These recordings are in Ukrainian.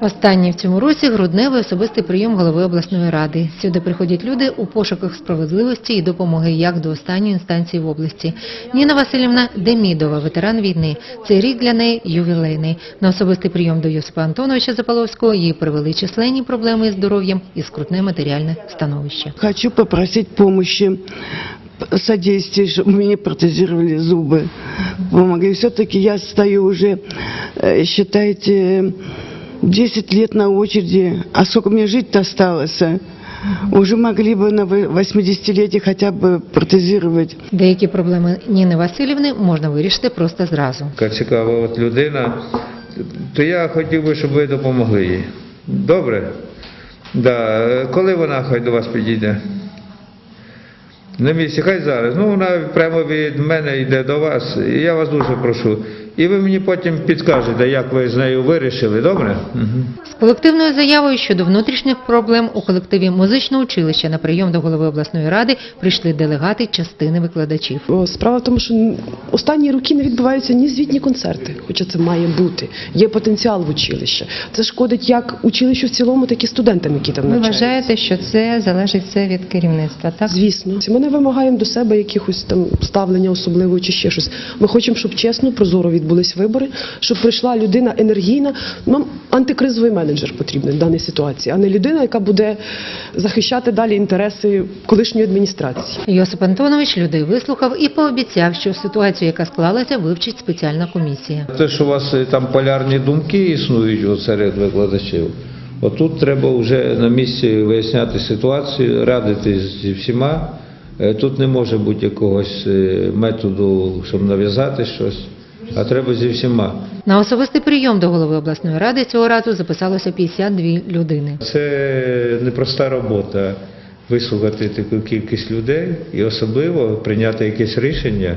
Останній в цьому році грудневий особистий прийом голови обласної ради. Сюди приходять люди у пошуках справедливості і допомоги як до останньої інстанції в області. Ніна Васильівна Демідова, ветеран війни. Цей рік для неї ювілейний. На особистий прийом до Йосипа Антоновича Заполовського її привели численні проблеми із здоров'ям і скрутне матеріальне становище. Хочу попросить помощи, содействия, чтобы мне протезировали зубы. Помогли. Все-таки я стою уже, э, считайте, 10 лет на очереди. А сколько мне жить-то осталось? Уже могли бы на 80-летие хотя бы протезировать. Деякі проблеми Ніни Васильівни можна вирішити просто зразу. Така цікава от людина, то я хотів би, щоб ви допомогли їй. Добре? Да. Коли вона хай до вас підійде? На місці, хай зараз. Ну, вона прямо від мене йде до вас. І я вас дуже прошу. І ви мені потім підкажете, як ви з нею вирішили, добре? Угу. З колективною заявою щодо внутрішніх проблем у колективі музичного училища на прийом до голови обласної ради прийшли делегати частини викладачів. Справа в тому, що останні роки не відбуваються ні звітні концерти, хоча це має бути. Є потенціал в училищі. Це шкодить як училищу в цілому, так і студентам, які там Ви вважаєте, що це залежить все від керівництва, так? Звісно, ми не вимагаємо до себе якихось там ставлення особливого чи ще щось. Ми хочемо, щоб чесно, прозоро відбулись вибори, щоб прийшла людина енергійна. Нам антикризовий менеджер потрібен в даній ситуації, а не людина, яка буде захищати далі інтереси колишньої адміністрації. Йосип Антонович людей вислухав і пообіцяв, що ситуацію, яка склалася, вивчить спеціальна комісія. Те, що у вас е, там полярні думки існують серед викладачів, отут треба вже на місці виясняти ситуацію, радити зі всіма. Е, Тут не може бути якогось е, методу, щоб нав'язати щось, а треба зі всіма. На особистий прийом до голови обласної ради цього разу записалося 52 людини. Це непроста робота вислухати таку кількість людей і особливо прийняти якесь рішення,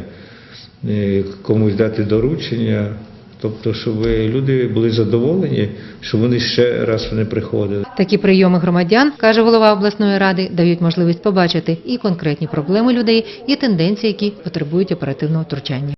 е, комусь дати доручення. Тобто, щоб люди були задоволені, щоб вони ще раз не приходили. Такі прийоми громадян, каже голова обласної ради, дають можливість побачити і конкретні проблеми людей, і тенденції, які потребують оперативного втручання.